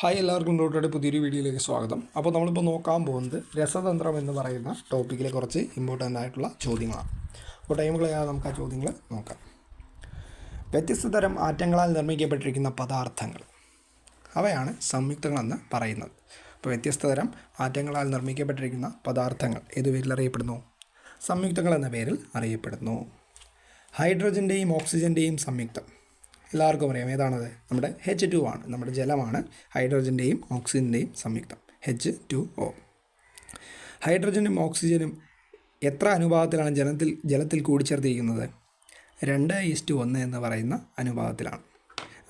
Hi എല്ലാവർക്കും ഡോട്ടയുടെ പുതിയൊരു വീഡിയോയിലേക്ക് സ്വാഗതം. അപ്പോൾ നമ്മളിപ്പോൾ നോക്കാൻ പോകുന്നത് രസതന്ത്രം എന്ന് പറയുന്ന ടോപ്പിക്കിലെ കുറച്ച് ഇമ്പോർട്ടന്റ് ആയിട്ടുള്ള ചോദ്യങ്ങളാണ്. അപ്പോൾ ടൈം കളയാതെ നമുക്ക് ആ ചോദ്യങ്ങൾ നോക്കാം. വ്യത്യസ്ത തരം ആറ്റങ്ങളാൽ നിർമ്മിക്കപ്പെട്ടിരിക്കുന്ന പദാർത്ഥങ്ങൾ. അവയാണ് സംയുക്തങ്ങളെന്ന് പറയുന്നത്. അപ്പോൾ വ്യത്യസ്ത തരം ആറ്റങ്ങളാൽ നിർമ്മിക്കപ്പെട്ടിരിക്കുന്ന പദാർത്ഥങ്ങൾ ഏത് പേരിൽ അറിയപ്പെടുന്നു? സംയുക്തങ്ങൾ എന്ന പേരിൽ അറിയപ്പെടുന്നു. ഹൈഡ്രജന്റെയും ഓക്സിജന്റെയും സംയുക്തം. എല്ലാവർക്കും അറിയാം. ഏതാണത്? നമ്മുടെ എച്ച് ടു ആണ്. നമ്മുടെ ജലമാണ്. ഹൈഡ്രജന്റെയും ഓക്സിജന്റെയും സംയുക്തം. എച്ച് ടു ഒ ഹൈഡ്രജനും ഓക്സിജനും എത്ര അനുപാതത്തിലാണ് ജലത്തിൽ ജലത്തിൽ കൂടിച്ചേർത്തിരിക്കുന്നത്? രണ്ട് ഈസ്റ്റ് ഒന്ന് എന്ന് പറയുന്ന അനുപാതത്തിലാണ്.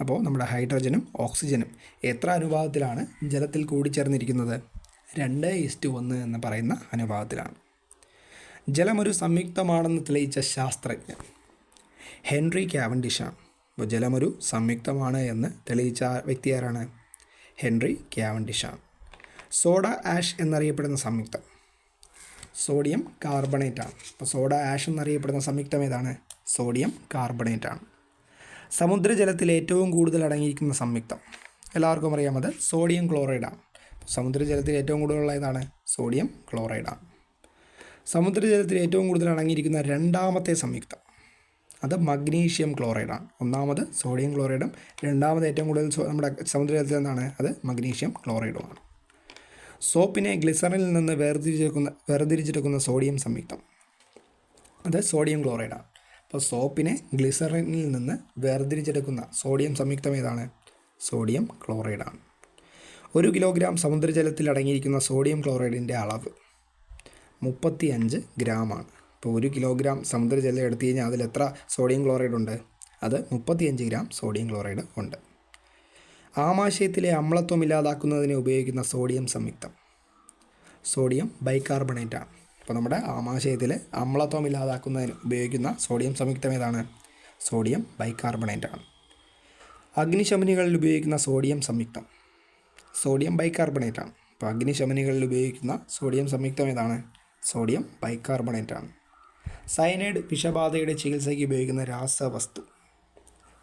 അപ്പോൾ നമ്മുടെ ഹൈഡ്രജനും ഓക്സിജനും എത്ര അനുപാതത്തിലാണ് ജലത്തിൽ കൂടിച്ചേർന്നിരിക്കുന്നത്? രണ്ട് ഈസ്റ്റ് ഒന്ന് എന്ന് പറയുന്ന അനുപാതത്തിലാണ്. ജലമൊരു സംയുക്തമാണെന്ന് തെളിയിച്ച ശാസ്ത്രജ്ഞൻ ഹെൻറി ക്യാവൻഡിഷാണ് അപ്പോൾ ജലമൊരു സംയുക്തമാണ് എന്ന് തെളിയിച്ച വ്യക്തി ആരാണ് ഹെൻറി ക്യാവൻഡിഷാണ്. സോഡ ആഷ് എന്നറിയപ്പെടുന്ന സംയുക്തം. സോഡിയം കാർബണേറ്റാണ്. അപ്പോൾ സോഡ ആഷ് എന്നറിയപ്പെടുന്ന സംയുക്തം ഏതാണ്? സോഡിയം കാർബണേറ്റാണ്. സമുദ്രജലത്തിൽ ഏറ്റവും കൂടുതൽ അടങ്ങിയിരിക്കുന്ന സംയുക്തം. എല്ലാവർക്കും അറിയാം അത് സോഡിയം ക്ലോറൈഡാണ്. സമുദ്രജലത്തിൽ ഏറ്റവും കൂടുതലുള്ള ഏതാണ്? സോഡിയം ക്ലോറൈഡാണ്. സമുദ്രജലത്തിൽ ഏറ്റവും കൂടുതൽ അടങ്ങിയിരിക്കുന്ന രണ്ടാമത്തെ സംയുക്തം. അത് മഗ്നീഷ്യം ക്ലോറൈഡാണ് ഒന്നാമത് സോഡിയം ക്ലോറൈഡും രണ്ടാമത് ഏറ്റവും കൂടുതൽ നമ്മുടെ സമുദ്രജലത്തിൽ എന്താണ് അത് മഗ്നീഷ്യം ക്ലോറൈഡുമാണ്. സോപ്പിനെ ഗ്ലിസറിനിൽ നിന്ന് വേർതിരിച്ചെടുക്കുന്ന വേർതിരിച്ചെടുക്കുന്ന സോഡിയം സംയുക്തം. അത് സോഡിയം ക്ലോറൈഡാണ് അപ്പോൾ സോപ്പിനെ ഗ്ലിസറിനിൽ നിന്ന് വേർതിരിച്ചെടുക്കുന്ന സോഡിയം സംയുക്തം ഏതാണ്? സോഡിയം ക്ലോറൈഡാണ് ഒരു കിലോഗ്രാം സമുദ്രജലത്തിൽ അടങ്ങിയിരിക്കുന്ന സോഡിയം ക്ലോറൈഡിന്റെ അളവ് മുപ്പത്തി അഞ്ച് ഗ്രാമാണ്. ഇപ്പോൾ ഒരു കിലോഗ്രാം സമുദ്രജലം എടുത്തു കഴിഞ്ഞാൽ അതിൽ എത്ര സോഡിയം ക്ലോറൈഡ് ഉണ്ട്? അത് മുപ്പത്തിയഞ്ച് ഗ്രാം സോഡിയം ക്ലോറൈഡ് ഉണ്ട്. ആമാശയത്തിലെ അമ്ലത്വം ഇല്ലാതാക്കുന്നതിന് ഉപയോഗിക്കുന്ന സോഡിയം സംയുക്തം. സോഡിയം ബൈകാർബണേറ്റ് ആണ് അപ്പോൾ നമ്മുടെ ആമാശയത്തിലെ അമ്ലത്വം ഇല്ലാതാക്കുന്നതിന് ഉപയോഗിക്കുന്ന സോഡിയം സംയുക്തം ഏതാണ്? സോഡിയം ബൈകാർബണേറ്റ് ആണ് അഗ്നിശമനികളിൽ ഉപയോഗിക്കുന്ന സോഡിയം സംയുക്തം. സോഡിയം ബൈകാർബണേറ്റ് ആണ് അപ്പോൾ അഗ്നിശമനികളിൽ ഉപയോഗിക്കുന്ന സോഡിയം സംയുക്തം ഏതാണ്? സോഡിയം ബൈകാർബണേറ്റ് ആണ് സയനൈഡ് വിഷബാധയുടെ ചികിത്സയ്ക്ക് ഉപയോഗിക്കുന്ന രാസവസ്തു.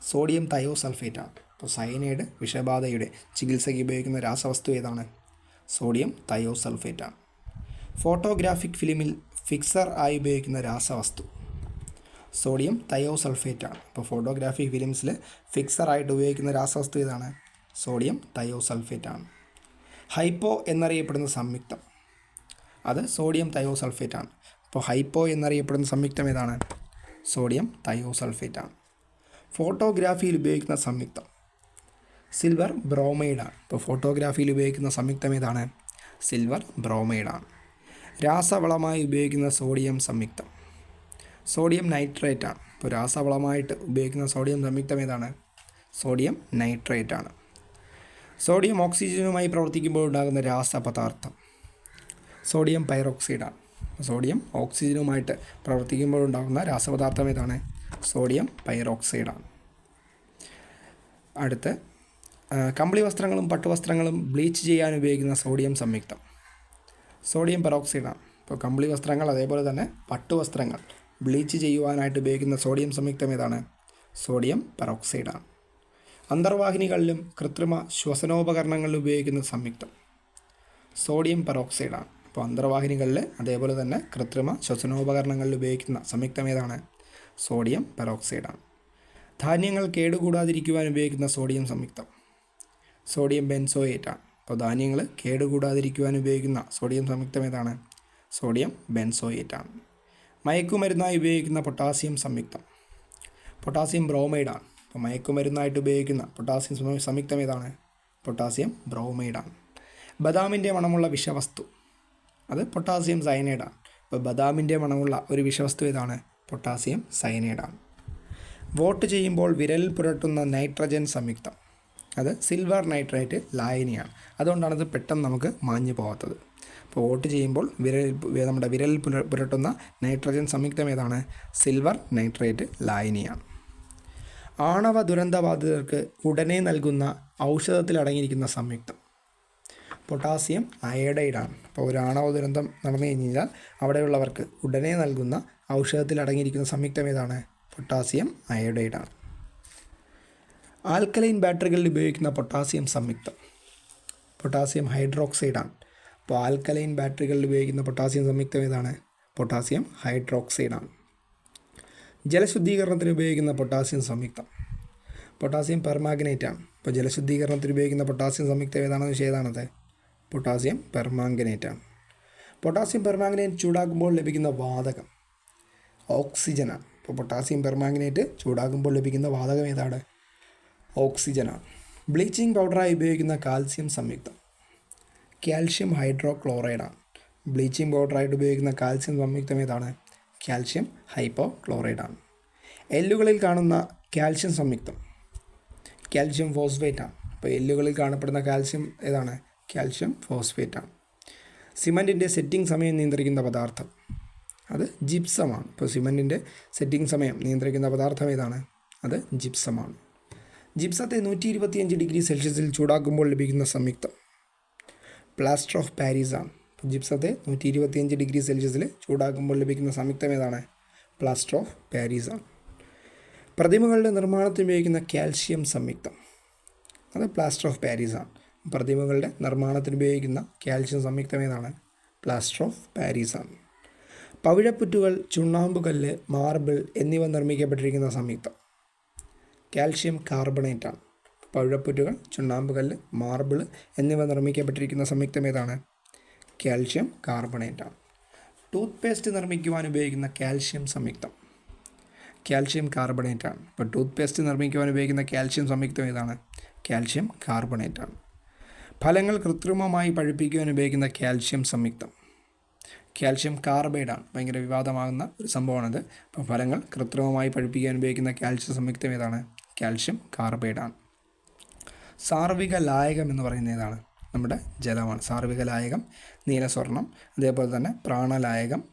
Sodium thiosulphate. ആണ് അപ്പോൾ സയനൈഡ് വിഷബാധയുടെ ചികിത്സയ്ക്ക് ഉപയോഗിക്കുന്ന രാസവസ്തു ഏതാണ്? Sodium thiosulphate. ആണ് ഫോട്ടോഗ്രാഫിക് ഫിലിമിൽ ഫിക്സർ ആയി ഉപയോഗിക്കുന്ന രാസവസ്തു. Sodium thiosulphate. ആണ് അപ്പോൾ ഫോട്ടോഗ്രാഫിക് ഫിലിംസിൽ ഫിക്സർ ആയിട്ട് ഉപയോഗിക്കുന്ന രാസവസ്തു ഏതാണ്? Sodium thiosulphate. ആണ് ഹൈപ്പോ എന്നറിയപ്പെടുന്ന സംയുക്തം. അത് സോഡിയം തയോസൾഫേറ്റ്. ആണ് അപ്പോൾ ഹൈപ്പോ എന്നറിയപ്പെടുന്ന സംയുക്തം ഏതാണ്? സോഡിയം തയോസൾഫേറ്റ് ആണ്. ഫോട്ടോഗ്രാഫിയിൽ ഉപയോഗിക്കുന്ന സംയുക്തം. സിൽവർ ബ്രോമൈഡാണ് ഇപ്പോൾ ഫോട്ടോഗ്രാഫിയിൽ ഉപയോഗിക്കുന്ന സംയുക്തം ഏതാണ്? സിൽവർ ബ്രോമൈഡാണ് രാസവളമായി ഉപയോഗിക്കുന്ന സോഡിയം സംയുക്തം. സോഡിയം നൈട്രേറ്റ് ആണ്. ഇപ്പോൾ രാസവളമായിട്ട് ഉപയോഗിക്കുന്ന സോഡിയം സംയുക്തം ഏതാണ്? സോഡിയം നൈട്രേറ്റ് ആണ്. സോഡിയം ഓക്സിജനുമായി പ്രവർത്തിക്കുമ്പോൾ ഉണ്ടാകുന്ന രാസപദാർത്ഥം. സോഡിയം പൈറോക്സൈഡാണ് സോഡിയം ഓക്സിജനുമായിട്ട് പ്രവർത്തിക്കുമ്പോഴുണ്ടാകുന്ന രാസപദാർത്ഥം ഏതാണ്? സോഡിയം പൈറോക്സൈഡാണ്. അടുത്ത് കമ്പിളി വസ്ത്രങ്ങളും പട്ടുവസ്ത്രങ്ങളും ബ്ലീച്ച് ചെയ്യാൻ ഉപയോഗിക്കുന്ന സോഡിയം സംയുക്തം. സോഡിയം പെറോക്സൈഡാണ്. ഇപ്പോൾ കമ്പിളി വസ്ത്രങ്ങൾ അതേപോലെ തന്നെ പട്ടുവസ്ത്രങ്ങൾ ബ്ലീച്ച് ചെയ്യുവാനായിട്ട് ഉപയോഗിക്കുന്ന സോഡിയം സംയുക്തം ഏതാണ്? സോഡിയം പെറോക്സൈഡാണ്. അന്തർവാഹിനികളിലും കൃത്രിമ ശ്വസനോപകരണങ്ങളിലും ഉപയോഗിക്കുന്ന സംയുക്തം സോഡിയം പെറോക്സൈഡാണ്. അപ്പോൾ അന്തർവാഹിനികളിൽ അതേപോലെ തന്നെ കൃത്രിമ ശ്വസനോപകരണങ്ങളിൽ ഉപയോഗിക്കുന്ന സംയുക്തം ഏതാണ്? സോഡിയം പെറോക്സൈഡാണ്. ധാന്യങ്ങൾ കേടുകൂടാതിരിക്കുവാൻ ഉപയോഗിക്കുന്ന സോഡിയം സംയുക്തം. സോഡിയം ബെൻസോയേറ്റാണ്. അപ്പോൾ ധാന്യങ്ങൾ കേടുകൂടാതിരിക്കുവാൻ ഉപയോഗിക്കുന്ന സോഡിയം സംയുക്തം ഏതാണ്? സോഡിയം ബെൻസോയേറ്റാണ്. മയക്കുമരുന്നായി ഉപയോഗിക്കുന്ന പൊട്ടാസ്യം സംയുക്തം. പൊട്ടാസ്യം ബ്രോമൈഡാണ്. അപ്പോൾ മയക്കുമരുന്നായിട്ട് ഉപയോഗിക്കുന്ന പൊട്ടാസ്യം സംയുക്തം ഏതാണ്? പൊട്ടാസ്യം ബ്രോമൈഡാണ്. ബദാമിന്റെ മണമുള്ള വിഷവസ്തു. അത് പൊട്ടാസ്യം സയനൈഡാണ്. അപ്പോൾ ബദാമിന്റെ മണമുള്ള ഒരു വിഷവസ്തു ഏതാണ്? പൊട്ടാസ്യം സയനൈഡാണ്. വോട്ട് ചെയ്യുമ്പോൾ വിരൽ പുരട്ടുന്ന നൈട്രജൻ സംയുക്തം. അത് സിൽവർ നൈട്രേറ്റ് ലായനിയാണ്. അതുകൊണ്ടാണ് ഇത് പെട്ടെന്ന് നമുക്ക് മാഞ്ഞു പോകാത്തത്. അപ്പോൾ വോട്ട് ചെയ്യുമ്പോൾ വിരൽ നമ്മുടെ വിരൽ പുര- പുരട്ടുന്ന നൈട്രജൻ സംയുക്തം ഏതാണ്? സിൽവർ നൈട്രേറ്റ് ലായനിയാണ്. ആണവ ദുരന്തബാധിതർക്ക് ഉടനെ നൽകുന്ന ഔഷധത്തിൽ അടങ്ങിയിരിക്കുന്ന സംയുക്തം. പൊട്ടാസ്യം അയഡൈഡാണ്. അപ്പോൾ ഒരു ആണവ ദുരന്തം നടന്നു കഴിഞ്ഞാൽ അവിടെയുള്ളവർക്ക് ഉടനെ നൽകുന്ന ഔഷധത്തിൽ അടങ്ങിയിരിക്കുന്ന സംയുക്തം ഏതാണ്? പൊട്ടാസ്യം അയഡൈഡാണ്. ആൽക്കലൈൻ ബാറ്ററികളിൽ ഉപയോഗിക്കുന്ന പൊട്ടാസ്യം സംയുക്തം. പൊട്ടാസ്യം ഹൈഡ്രോക്സൈഡാണ്. അപ്പോൾ ആൽക്കലൈൻ ബാറ്ററികളിൽ ഉപയോഗിക്കുന്ന പൊട്ടാസ്യം സംയുക്തം ഏതാണ്? പൊട്ടാസ്യം ഹൈഡ്രോക്സൈഡാണ്. ജലശുദ്ധീകരണത്തിന് ഉപയോഗിക്കുന്ന പൊട്ടാസ്യം സംയുക്തം. പൊട്ടാസ്യം പെർമാഗ്നേറ്റ് ആണ് ഇപ്പോൾ ജലശുദ്ധീകരണത്തിന് ഉപയോഗിക്കുന്ന പൊട്ടാസ്യം സംയുക്തം ഏതാണെന്ന് വെച്ചാൽ ഏതാണത്? പൊട്ടാസ്യം പെർമാംഗനേറ്റ് ആണ് പൊട്ടാസ്യം പെർമാംഗനേറ്റ് ചൂടാകുമ്പോൾ ലഭിക്കുന്ന വാതകം ഓക്സിജനാണ്. ഇപ്പോൾ പൊട്ടാസ്യം പെർമാംഗനേറ്റ് ചൂടാകുമ്പോൾ ലഭിക്കുന്ന വാതകം ഏതാണ്? ഓക്സിജനാണ്. ബ്ലീച്ചിങ് പൗഡറായി ഉപയോഗിക്കുന്ന കാൽസ്യം സംയുക്തം. കാൽഷ്യം ഹൈഡ്രോക്ലോറൈഡാണ്. ബ്ലീച്ചിങ് പൗഡറായിട്ട് ഉപയോഗിക്കുന്ന കാൽസ്യം സംയുക്തം ഏതാണ്? കാൽഷ്യം ഹൈപ്പോ ക്ലോറൈഡാണ് എല്ലുകളിൽ കാണുന്ന കാൽഷ്യം സംയുക്തം. കാൽഷ്യം ഫോസ്ഫേറ്റാണ്. അപ്പോൾ എല്ലുകളിൽ കാണപ്പെടുന്ന കാൽസ്യം ഏതാണ്? കാൽഷ്യം ഫോസ്ഫേറ്റാണ്. സിമെന്റിന്റെ സെറ്റിംഗ് സമയം നിയന്ത്രിക്കുന്ന പദാർത്ഥം. അത് ജിപ്സമാണ്. ഇപ്പോൾ സിമന്റിന്റെ സെറ്റിംഗ് സമയം നിയന്ത്രിക്കുന്ന പദാർത്ഥം ഏതാണ്? അത് ജിപ്സമാണ്. ജിപ്സത്തെ നൂറ്റി ഇരുപത്തിയഞ്ച് ഡിഗ്രി സെൽഷ്യസിൽ ചൂടാക്കുമ്പോൾ ലഭിക്കുന്ന സംയുക്തം. പ്ലാസ്റ്റർ ഓഫ് പാരീസ് ആണ് ജിപ്സത്തെ നൂറ്റി ഇരുപത്തിയഞ്ച് ഡിഗ്രി സെൽഷ്യസിൽ ചൂടാക്കുമ്പോൾ ലഭിക്കുന്ന സംയുക്തം ഏതാണ്? പ്ലാസ്റ്റർ ഓഫ് പാരീസ് ആണ് പ്രതിമകളുടെ നിർമ്മാണത്തിന് ഉപയോഗിക്കുന്ന കാൽഷ്യം സംയുക്തം. അത് പ്ലാസ്റ്റർ ഓഫ് പാരീസ് ആണ് പ്രതിമകളുടെ നിർമ്മാണത്തിന് ഉപയോഗിക്കുന്ന കാൽഷ്യം സംയുക്തം ഏതാണ് പ്ലാസ്റ്റർ ഓഫ് പാരീസാണ്. പവിഴപ്പുറ്റുകൾ ചുണ്ണാമ്പുകല്ല് മാർബിൾ എന്നിവ നിർമ്മിക്കപ്പെട്ടിരിക്കുന്ന സംയുക്തം. കാൽഷ്യം കാർബണേറ്റ് ആണ് പവിഴപ്പുറ്റുകൾ ചുണ്ണാമ്പുകല്ല് മാർബിൾ എന്നിവ നിർമ്മിക്കപ്പെട്ടിരിക്കുന്ന സംയുക്തം ഏതാണ് കാൽഷ്യം കാർബണേറ്റ് ആണ് ടൂത്ത് പേസ്റ്റ് നിർമ്മിക്കുവാൻ ഉപയോഗിക്കുന്ന കാൽഷ്യം സംയുക്തം. കാൽഷ്യം കാർബണേറ്റ് ആണ് ഇപ്പോൾ ടൂത്ത് പേസ്റ്റ് നിർമ്മിക്കുവാൻ ഉപയോഗിക്കുന്ന കാൽഷ്യം സംയുക്തം ഏതാണ്? കാൽഷ്യം കാർബണേറ്റ് ആണ് ഫലങ്ങൾ കൃത്രിമമായി പഴുപ്പിക്കുവാൻ ഉപയോഗിക്കുന്ന കാൽഷ്യം സംയുക്തം. കാൽഷ്യം കാർബൈഡാണ്. ഭയങ്കര വിവാദമാകുന്ന ഒരു സംഭവമാണിത്. അപ്പോൾ ഫലങ്ങൾ കൃത്രിമമായി പഴുപ്പിക്കാൻ ഉപയോഗിക്കുന്ന കാൽഷ്യം സംയുക്തം ഏതാണ്? കാൽഷ്യം കാർബൈഡാണ്. സാർവിക ലായകം എന്ന് പറയുന്നത് ഏതാണ്? നമ്മുടെ ജലമാണ്. സാർവിക ലായകം നീലസ്വർണം അതേപോലെ തന്നെ പ്രാണലായകം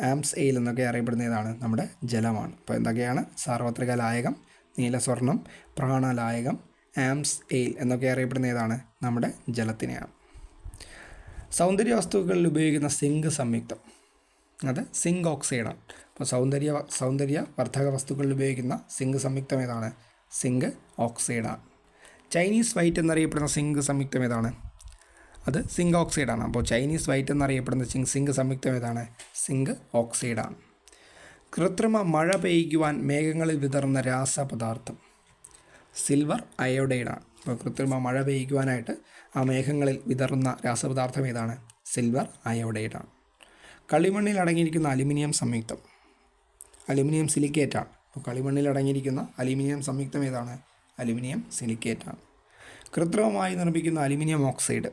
ആംസ് എയിൽ എന്നൊക്കെ അറിയപ്പെടുന്ന ഏതാണ്? നമ്മുടെ ജലമാണ്. അപ്പോൾ എന്തൊക്കെയാണ്? സാർവത്രിക ലായകം നീലസ്വർണം പ്രാണലായകം ആംസ് എയിൽ എന്നൊക്കെ അറിയപ്പെടുന്ന ഏതാണ്? നമ്മുടെ ജലത്തിനെയാണ്. സൗന്ദര്യ വസ്തുക്കളിൽ ഉപയോഗിക്കുന്ന സിങ്ക് സംയുക്തം. അത് സിങ്ക് ഓക്സൈഡാണ്. അപ്പോൾ സൗന്ദര്യ സൗന്ദര്യ വർദ്ധക വസ്തുക്കളിൽ ഉപയോഗിക്കുന്ന സിങ്ക് സംയുക്തം ഏതാണ്? സിങ്ക് ഓക്സൈഡാണ്. ചൈനീസ് വൈറ്റ് എന്നറിയപ്പെടുന്ന സിങ്ക് സംയുക്തം ഏതാണ്? അത് സിങ്ക് ഓക്സൈഡാണ്. അപ്പോൾ ചൈനീസ് വൈറ്റ് എന്നറിയപ്പെടുന്ന സിങ്ക് സിങ്ക് സംയുക്തം ഏതാണ്? സിങ്ക് ഓക്സൈഡാണ്. കൃത്രിമ മഴ പെയ്യ്ക്കുവാൻ മേഘങ്ങളിൽ വിതറുന്ന രാസപദാർത്ഥം. സിൽവർ അയോഡൈഡാണ്. അപ്പോൾ കൃത്രിമ മഴ പെയ്യ്ക്കുവാനായിട്ട് ആ മേഘങ്ങളിൽ വിതറുന്ന രാസപദാർത്ഥം ഏതാണ്? സിൽവർ അയോഡൈഡാണ്. കളിമണ്ണിൽ അടങ്ങിയിരിക്കുന്ന അലുമിനിയം സംയുക്തം. അലുമിനിയം സിലിക്കേറ്റാണ്. അപ്പോൾ കളിമണ്ണിൽ അടങ്ങിയിരിക്കുന്ന അലുമിനിയം സംയുക്തം ഏതാണ്? അലുമിനിയം സിലിക്കേറ്റാണ്. കൃത്രിമമായി നിർമ്മിക്കുന്ന അലുമിനിയം ഓക്സൈഡ്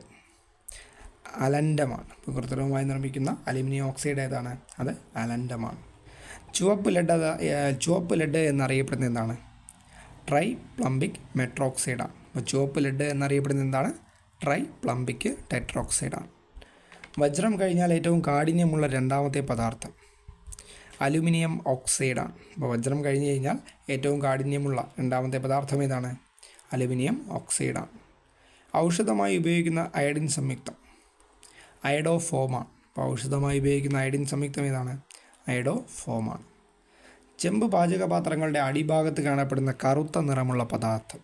അലൻഡമാണ്. ഇപ്പോൾ കൃത്രിമമായി നിർമ്മിക്കുന്ന അലുമിനിയം ഓക്സൈഡ് ഏതാണ്? അത് അലൻഡമാണ്. ചുവപ്പ് ലെഡ് ചുവപ്പ് ലെഡ് എന്നറിയപ്പെടുന്ന എന്താണ്? ട്രൈ പ്ലംബിക് മെട്രോക്സൈഡാണ് അപ്പോൾ ചുവപ്പ് ലെഡ് എന്നറിയപ്പെടുന്നത് എന്താണ്? ട്രൈ പ്ലംബിക് ടെട്രോക്സൈഡാണ് വജ്രം കഴിഞ്ഞാൽ ഏറ്റവും കാഠിന്യമുള്ള രണ്ടാമത്തെ പദാർത്ഥം അലുമിനിയം ഓക്സൈഡാണ് അപ്പോൾ വജ്രം കഴിഞ്ഞ് കഴിഞ്ഞാൽ ഏറ്റവും കാഠിന്യമുള്ള രണ്ടാമത്തെ പദാർത്ഥം ഏതാണ്? അലുമിനിയം ഓക്സൈഡാണ് ഔഷധമായി ഉപയോഗിക്കുന്ന അയഡിൻ സംയുക്തം അയഡോഫോമാണ് അപ്പോൾ ഔഷധമായി ഉപയോഗിക്കുന്ന അയഡിൻ സംയുക്തം ഏതാണ്? അയഡോഫോമാണ് ചെമ്പ് പാചകപാത്രങ്ങളുടെ അടിഭാഗത്ത് കാണപ്പെടുന്ന കറുത്ത നിറമുള്ള പദാർത്ഥം.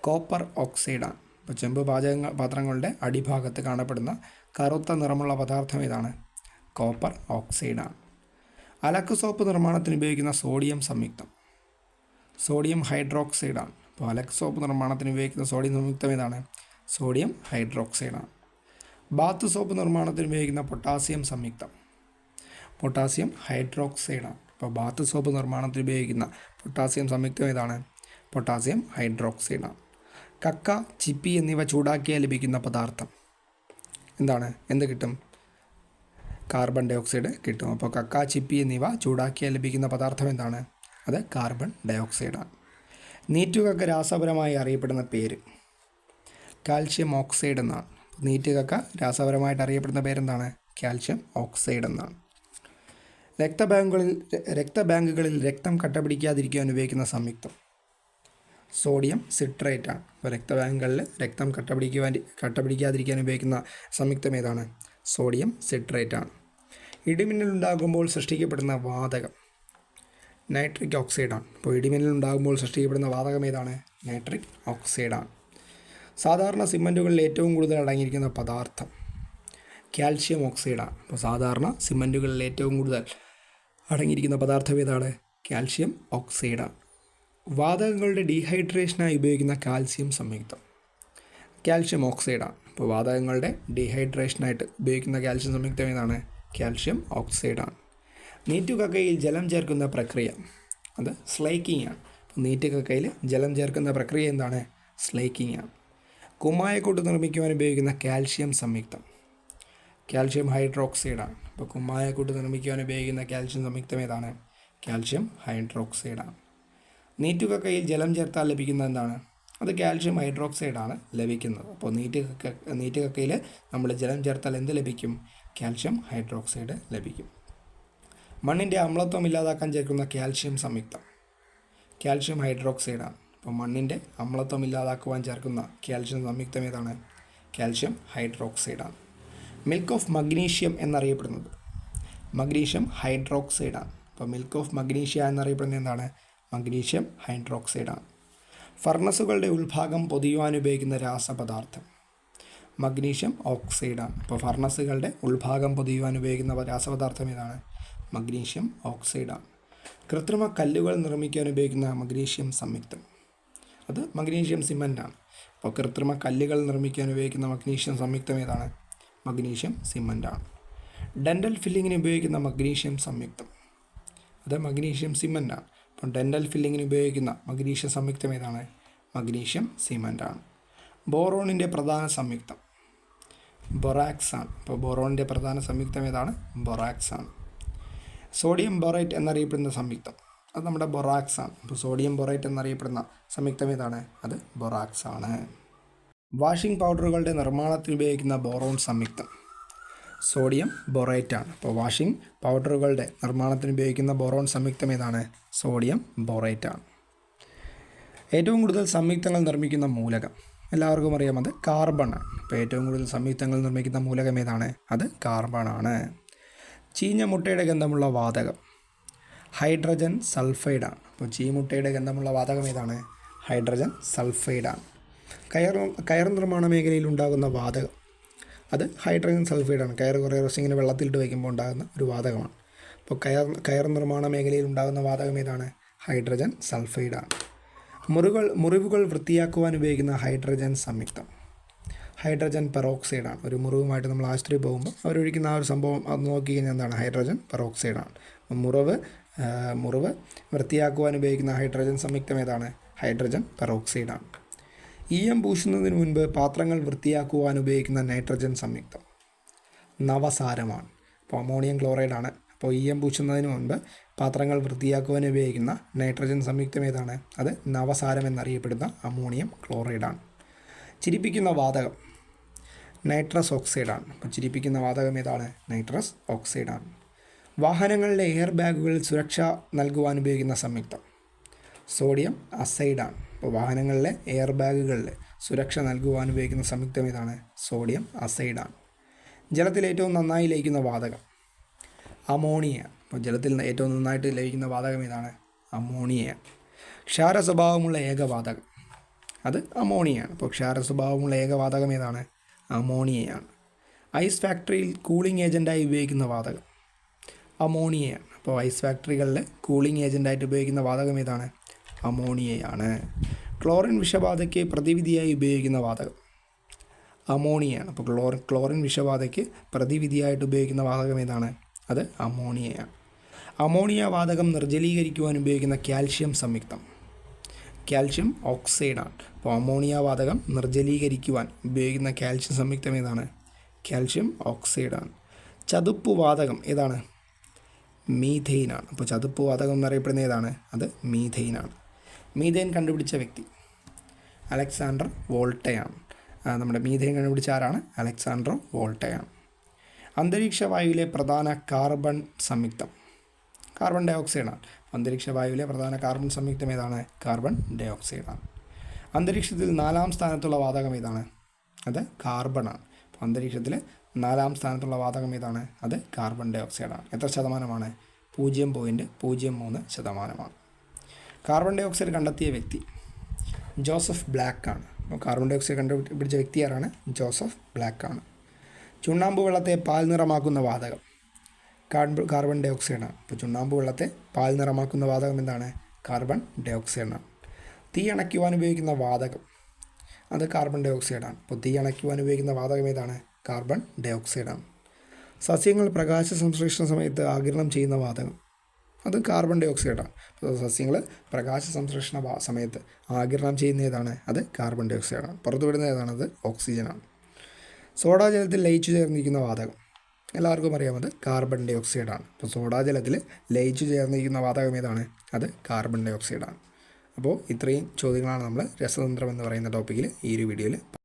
കോപ്പർ ഓക്സൈഡാണ്. അപ്പോൾ ചെമ്പ് പാചക പാത്രങ്ങളുടെ അടിഭാഗത്ത് കാണപ്പെടുന്ന കറുത്ത നിറമുള്ള പദാർത്ഥം ഇതാണ് കോപ്പർ ഓക്സൈഡാണ്. അലക്ക് സോപ്പ് നിർമ്മാണത്തിന് ഉപയോഗിക്കുന്ന സോഡിയം സംയുക്തം. സോഡിയം ഹൈഡ്രോക്സൈഡാണ്. അപ്പോൾ അലക്ക് സോപ്പ് നിർമ്മാണത്തിന് ഉപയോഗിക്കുന്ന സോഡിയം സംയുക്തം ഇതാണ് സോഡിയം ഹൈഡ്രോക്സൈഡാണ്. ബാത്ത് സോപ്പ് നിർമ്മാണത്തിന് ഉപയോഗിക്കുന്ന പൊട്ടാസ്യം സംയുക്തം. പൊട്ടാസ്യം ഹൈഡ്രോക്സൈഡാണ്. അപ്പോൾ ബാത്ത് സോപ്പ് നിർമ്മാണത്തിൽ ഉപയോഗിക്കുന്ന പൊട്ടാസ്യം സംയുക്തം ഏതാണ്? പൊട്ടാസ്യം ഹൈഡ്രോക്സൈഡാണ്. കക്ക ചിപ്പി എന്നിവ ചൂടാക്കിയാൽ ലഭിക്കുന്ന പദാർത്ഥം എന്താണ്? എന്ത് കിട്ടും? കാർബൺ ഡൈ ഓക്സൈഡ് കിട്ടും. അപ്പോൾ കക്ക ചിപ്പി എന്നിവ ചൂടാക്കിയാൽ ലഭിക്കുന്ന പദാർത്ഥം എന്താണ്? അത് കാർബൺ ഡൈ ഓക്സൈഡാണ് നീറ്റുകക്ക രാസപരമായി അറിയപ്പെടുന്ന പേര് കാൽഷ്യം ഓക്സൈഡ് എന്നാണ്. നീറ്റുകക്ക രാസപരമായിട്ട് അറിയപ്പെടുന്ന പേരെന്താണ്? കാൽഷ്യം ഓക്സൈഡ് എന്നാണ്. രക്തബാങ്കുകളിൽ രക്തബാങ്കുകളിൽ രക്തം കട്ടപിടിക്കാതിരിക്കാൻ ഉപയോഗിക്കുന്ന സംയുക്തം. സോഡിയം സിട്രേറ്റ് ആണ്. അപ്പോൾ രക്തബാങ്കുകളിൽ രക്തം കട്ടപിടിക്കുവാൻ കട്ടപിടിക്കാതിരിക്കാൻ ഉപയോഗിക്കുന്ന സംയുക്തം ഏതാണ്? സോഡിയം സിട്രേറ്റ് ആണ്. ഇടിമിന്നൽ ഉണ്ടാകുമ്പോൾ സൃഷ്ടിക്കപ്പെടുന്ന വാതകം നൈട്രിക് ഓക്സൈഡാണ് അപ്പോൾ ഇടിമിന്നൽ ഉണ്ടാകുമ്പോൾ സൃഷ്ടിക്കപ്പെടുന്ന വാതകം ഏതാണ്? നൈട്രിക് ഓക്സൈഡാണ് സാധാരണ സിമന്റുകളിൽ ഏറ്റവും കൂടുതൽ അടങ്ങിയിരിക്കുന്ന പദാർത്ഥം കാൽഷ്യം ഓക്സൈഡാണ് അപ്പോൾ സാധാരണ സിമന്റുകളിൽ ഏറ്റവും കൂടുതൽ അടങ്ങിയിരിക്കുന്ന പദാർത്ഥം ഏതാണ്? കാൽഷ്യം ഓക്സൈഡാണ്. വാതകങ്ങളുടെ ഡീഹൈഡ്രേഷനായി ഉപയോഗിക്കുന്ന കാൽസ്യം സംയുക്തം. കാൽഷ്യം ഓക്സൈഡാണ്. അപ്പോൾ വാതകങ്ങളുടെ ഡീഹൈഡ്രേഷനായിട്ട് ഉപയോഗിക്കുന്ന കാൽഷ്യം സംയുക്തം ഏതാണ്? കാൽഷ്യം ഓക്സൈഡാണ്. നീറ്റുകക്കയിൽ ജലം ചേർക്കുന്ന പ്രക്രിയ അത് സ്ലൈക്കിംഗ് ആണ് അപ്പോൾ നീറ്റുകക്കയിൽ ജലം ചേർക്കുന്ന പ്രക്രിയ എന്താണ്? സ്ലൈക്കിംഗ് ആണ് കുമ്മായക്കൂട്ട് നിർമ്മിക്കുവാൻ ഉപയോഗിക്കുന്ന കാൽഷ്യം സംയുക്തം. കാൽഷ്യം ഹൈഡ്രോക്സൈഡാണ് അപ്പോൾ കുമ്മായക്കൂട്ട് നിർമ്മിക്കുവാൻ ഉപയോഗിക്കുന്ന കാൽഷ്യം സംയുക്തം ഏതാണ്? കാൽഷ്യം ഹൈഡ്രോക്സൈഡാണ് നീറ്റുകക്കയിൽ ജലം ചേർത്താൽ ലഭിക്കുന്ന എന്താണ്? അത് കാൽഷ്യം ഹൈഡ്രോക്സൈഡാണ് ലഭിക്കുന്നത്. അപ്പോൾ നീറ്റ് കക്ക നീറ്റ് കക്കയിൽ നമ്മൾ ജലം ചേർത്താൽ എന്ത് ലഭിക്കും? കാൽഷ്യം ഹൈഡ്രോക്സൈഡ് ലഭിക്കും. മണ്ണിന്റെ അമ്ലത്വം ഇല്ലാതാക്കാൻ ചേർക്കുന്ന കാൽഷ്യം സംയുക്തം. കാൽഷ്യം ഹൈഡ്രോക്സൈഡാണ് അപ്പോൾ മണ്ണിന്റെ അമ്ലത്വം ഇല്ലാതാക്കുവാൻ ചേർക്കുന്ന കാൽഷ്യം സംയുക്തം ഏതാണ്? കാൽഷ്യം ഹൈഡ്രോക്സൈഡാണ് മിൽക്ക് ഓഫ് മഗ്നീഷ്യം എന്നറിയപ്പെടുന്നത്. മഗ്നീഷ്യം ഹൈഡ്രോക്സൈഡാണ് അപ്പോൾ മിൽക്ക് ഓഫ് മഗ്നീഷ്യ എന്നറിയപ്പെടുന്നത് എന്താണ്? മഗ്നീഷ്യം ഹൈഡ്രോക്സൈഡാണ് ഫർണസുകളുടെ ഉൾഭാഗം പൊതിയുവാൻ ഉപയോഗിക്കുന്ന രാസപദാർത്ഥം. മഗ്നീഷ്യം ഓക്സൈഡാണ് അപ്പോൾ ഫർണസുകളുടെ ഉൾഭാഗം പൊതിയുവാൻ ഉപയോഗിക്കുന്ന രാസപദാർത്ഥം ഏതാണ്? മഗ്നീഷ്യം ഓക്സൈഡാണ് കൃത്രിമ കല്ലുകൾ നിർമ്മിക്കാൻ ഉപയോഗിക്കുന്ന മഗ്നീഷ്യം സംയുക്തം. അത് മഗ്നീഷ്യം സിമന്റാണ് അപ്പോൾ കൃത്രിമ കല്ലുകൾ നിർമ്മിക്കാൻ ഉപയോഗിക്കുന്ന മഗ്നീഷ്യം സംയുക്തം ഏതാണ്? മഗ്നീഷ്യം സിമന്റാണ് ഡെന്റൽ ഫില്ലിങ്ങിന് ഉപയോഗിക്കുന്ന മഗ്നീഷ്യം സംയുക്തം. അത് മഗ്നീഷ്യം സിമന്റാണ് അപ്പോൾ ഡെന്റൽ ഫില്ലിങ്ങിന് ഉപയോഗിക്കുന്ന മഗ്നീഷ്യം സംയുക്തം ഏതാണ്? മഗ്നീഷ്യം സിമന്റാണ് ബോറോണിന്റെ പ്രധാന സംയുക്തം. ബൊറാക്സ് ആണ് അപ്പോൾ ബോറോണിന്റെ പ്രധാന സംയുക്തം ഏതാണ്? ബൊറാക്സ് ആണ് സോഡിയം ബൊറൈറ്റ് എന്നറിയപ്പെടുന്ന സംയുക്തം. അത് നമ്മുടെ ബൊറാക്സ് ആണ് അപ്പോൾ സോഡിയം ബൊറൈറ്റ് എന്നറിയപ്പെടുന്ന സംയുക്തം ഏതാണ്? അത് ബൊറാക്സ് ആണ് വാഷിംഗ് പൗഡറുകളുടെ നിർമ്മാണത്തിൽ ഉപയോഗിക്കുന്ന ബോറോൺ സംയുക്തം. സോഡിയം ബൊറേറ്റാണ്. അപ്പോൾ വാഷിംഗ് പൗഡറുകളുടെ നിർമ്മാണത്തിന് ഉപയോഗിക്കുന്ന ബോറോൺ സംയുക്തം ഏതാണ്? സോഡിയം ബൊറേറ്റാണ്. ഏറ്റവും കൂടുതൽ സംയുക്തങ്ങൾ നിർമ്മിക്കുന്ന മൂലകം എല്ലാവർക്കും അറിയാം അത് കാർബൺ ആണ്. അപ്പോൾ ഏറ്റവും കൂടുതൽ സംയുക്തങ്ങൾ നിർമ്മിക്കുന്ന മൂലകം ഏതാണ്? അത് കാർബണാണ് ചീഞ്ഞ മുട്ടയുടെ ഗന്ധമുള്ള വാതകം ഹൈഡ്രജൻ സൾഫൈഡാണ്. അപ്പോൾ ചീമുട്ടയുടെ ഗന്ധമുള്ള വാതകം ഏതാണ്? ഹൈഡ്രജൻ സൾഫൈഡാണ്. കയർ കയർ നിർമ്മാണ മേഖലയിൽ ഉണ്ടാകുന്ന വാതകം. അത് ഹൈഡ്രജൻ സൾഫൈഡാണ്. കയർ കുറേ ദിവസം ഇങ്ങനെ വെള്ളത്തിലിട്ട് വയ്ക്കുമ്പോൾ ഉണ്ടാകുന്ന ഒരു വാതകമാണ്. അപ്പോൾ കയർ കയർ നിർമ്മാണ മേഖലയിൽ ഉണ്ടാകുന്ന വാതകം ഏതാണ്? ഹൈഡ്രജൻ സൾഫൈഡാണ്. മുറികൾ മുറിവുകൾ വൃത്തിയാക്കുവാൻ ഉപയോഗിക്കുന്ന ഹൈഡ്രജൻ സംയുക്തം. ഹൈഡ്രജൻ പെറോക്സൈഡാണ്. ഒരു മുറിവുമായിട്ട് നമ്മൾ ആശുപത്രി പോകുമ്പോൾ അവരൊഴിക്കുന്ന ആ ഒരു സംഭവം അത് നോക്കി കഴിഞ്ഞാൽ എന്താണ്? ഹൈഡ്രജൻ പെറോക്സൈഡാണ്. മുറിവ് മുറിവ് വൃത്തിയാക്കുവാൻ ഉപയോഗിക്കുന്ന ഹൈഡ്രജൻ സംയുക്തം ഏതാണ്? ഹൈഡ്രജൻ പെറോക്സൈഡാണ്. ഈയം പൂശുന്നതിന് മുൻപ് പാത്രങ്ങൾ വൃത്തിയാക്കുവാൻ ഉപയോഗിക്കുന്ന നൈട്രജൻ സംയുക്തം. നവസാരമാണ്. അപ്പോൾ അമോണിയം ക്ലോറൈഡാണ്. അപ്പോൾ ഈയം പൂശുന്നതിന് മുൻപ് പാത്രങ്ങൾ വൃത്തിയാക്കുവാൻ ഉപയോഗിക്കുന്ന നൈട്രജൻ സംയുക്തം ഏതാണ്? അത് നവസാരം എന്നറിയപ്പെടുന്ന അമോണിയം ക്ലോറൈഡാണ്. ചിരിപ്പിക്കുന്ന വാതകം നൈട്രസ് ഓക്സൈഡാണ്. അപ്പോൾ ചിരിപ്പിക്കുന്ന വാതകം ഏതാണ്? നൈട്രസ് ഓക്സൈഡാണ്. വാഹനങ്ങളിലെ എയർ ബാഗുകളിൽ സുരക്ഷ നൽകുവാൻ ഉപയോഗിക്കുന്ന സംയുക്തം സോഡിയം അസൈഡാണ്. അപ്പോൾ വാഹനങ്ങളിലെ എയർ ബാഗുകളിൽ സുരക്ഷ നൽകുവാൻ ഉപയോഗിക്കുന്ന സംയുക്തം ഏതാണ് സോഡിയം അസൈഡാണ്. ജലത്തിൽ ഏറ്റവും നന്നായി ലയിക്കുന്ന വാതകം അമോണിയ. അപ്പോൾ ജലത്തിൽ ഏറ്റവും നന്നായിട്ട് ലയിക്കുന്ന വാതകം ഏതാണ്? അമോണിയ. ക്ഷാര സ്വഭാവമുള്ള ഏകവാതകം അത് അമോണിയയാണ്. അപ്പോൾ ക്ഷാര സ്വഭാവമുള്ള ഏകവാതകം ഏതാണ്? അമോണിയയാണ്. ഐസ് ഫാക്ടറിയിൽ കൂളിംഗ് ഏജന്റായി ഉപയോഗിക്കുന്ന വാതകം അമോണിയയാണ്. അപ്പോൾ ഐസ് ഫാക്ടറികളിൽ കൂളിംഗ് ഏജന്റായിട്ട് ഉപയോഗിക്കുന്ന വാതകം ഏതാണ്? അമോണിയയാണ്. ക്ലോറിൻ വിഷബാധയ്ക്ക് പ്രതിവിധിയായി ഉപയോഗിക്കുന്ന വാതകം. അമോണിയയാണ്. അപ്പോൾ ക്ലോറിൻ ക്ലോറിൻ വിഷബാധയ്ക്ക് പ്രതിവിധിയായിട്ട് ഉപയോഗിക്കുന്ന വാതകം ഏതാണ്? അത് അമോണിയയാണ്. അമോണിയ വാതകം നിർജലീകരിക്കുവാൻ ഉപയോഗിക്കുന്ന കാൽഷ്യം സംയുക്തം. കാൽഷ്യം ഓക്സൈഡാണ്. അപ്പോൾ അമോണിയ വാതകം നിർജലീകരിക്കുവാൻ ഉപയോഗിക്കുന്ന കാൽഷ്യം സംയുക്തം ഏതാണ്? കാൽഷ്യം ഓക്സൈഡാണ്. ചതുപ്പ് വാതകം ഏതാണ്? മീഥെയിനാണ്. അപ്പോൾ ചതുപ്പ് വാതകം എന്നറിയപ്പെടുന്ന ഏതാണ്? അത് മീഥെയിനാണ്. മീഥെയിൻ കണ്ടുപിടിച്ച വ്യക്തി? അലക്സാണ്ടർ വോൾട്ടയാണ് നമ്മുടെ മീഥേൻ കണ്ടുപിടിച്ച ആരാണ്? അലക്സാണ്ടർ വോൾട്ടയാണ് അന്തരീക്ഷ വായുവിലെ പ്രധാന കാർബൺ സംയുക്തം. കാർബൺ ഡൈ ഓക്സൈഡാണ് അന്തരീക്ഷ വായുവിലെ പ്രധാന കാർബൺ സംയുക്തം ഏതാണ്? കാർബൺ ഡൈ ഓക്സൈഡാണ് അന്തരീക്ഷത്തിൽ നാലാം സ്ഥാനത്തുള്ള വാതകം ഏതാണ്? അത് കാർബണാണ്. അപ്പോൾ അന്തരീക്ഷത്തിൽ നാലാം സ്ഥാനത്തുള്ള വാതകം ഏതാണ്? അത് കാർബൺ ഡൈ ഓക്സൈഡാണ് എത്ര ശതമാനമാണ്? പൂജ്യം പോയിന്റ് പൂജ്യം മൂന്ന് ശതമാനമാണ്. കാർബൺ ഡൈ ഓക്സൈഡ് കണ്ടെത്തിയ വ്യക്തി ജോസഫ് ബ്ലാക്ക് ആണ് കാർബൺ ഡൈ ഓക്സൈഡ് കണ്ടുപിടിച്ച വ്യക്തി ആരാണ്? ജോസഫ് ബ്ലാക്ക് ആണ് ചുണ്ണാമ്പ് വെള്ളത്തെ പാൽ നിറമാക്കുന്ന വാതകം. കാർബൺ ഡൈ ഓക്സൈഡാണ് അപ്പോൾ ചുണ്ണാമ്പ് വെള്ളത്തെ പാൽ നിറമാക്കുന്ന വാതകം എന്താണ്? കാർബൺ ഡൈ ഓക്സൈഡാണ് തീ അണയ്ക്കുവാൻ ഉപയോഗിക്കുന്ന വാതകം അത് കാർബൺ ഡൈ ഓക്സൈഡാണ് അപ്പോൾ തീ അണയ്ക്കുവാൻ ഉപയോഗിക്കുന്ന വാതകം ഏതാണ്? കാർബൺ ഡൈ ഓക്സൈഡാണ് സസ്യങ്ങൾ പ്രകാശ സംശ്ലേഷണ സമയത്ത് ആഗിരണം ചെയ്യുന്ന വാതകം. അത് കാർബൺ ഡൈ ഓക്സൈഡാണ് അപ്പോൾ സസ്യങ്ങൾ പ്രകാശ സംശ്ലേഷണ സമയത്ത് ആഗിരണം ചെയ്യുന്ന ഏതാണ്? അത് കാർബൺ ഡൈ ഓക്സൈഡാണ് പുറത്തു വിടുന്ന ഏതാണ്? അത് ഓക്സിജനാണ് സോഡാ ജലത്തിൽ ലയിച്ചു ചേർന്നിരിക്കുന്ന വാതകം. എല്ലാവർക്കും അറിയാം അത് കാർബൺ ഡൈ ഓക്സൈഡാണ് അപ്പോൾ സോഡാ ജലത്തിൽ ലയിച്ചു ചേർന്നിരിക്കുന്ന വാതകം ഏതാണ്? അത് കാർബൺ ഡൈ ഓക്സൈഡാണ് അപ്പോൾ ഇത്രയും ചോദ്യങ്ങളാണ് നമ്മൾ രസതന്ത്രം എന്ന് പറയുന്ന ടോപ്പിക്കിൽ ഈ ഒരു വീഡിയോയിൽ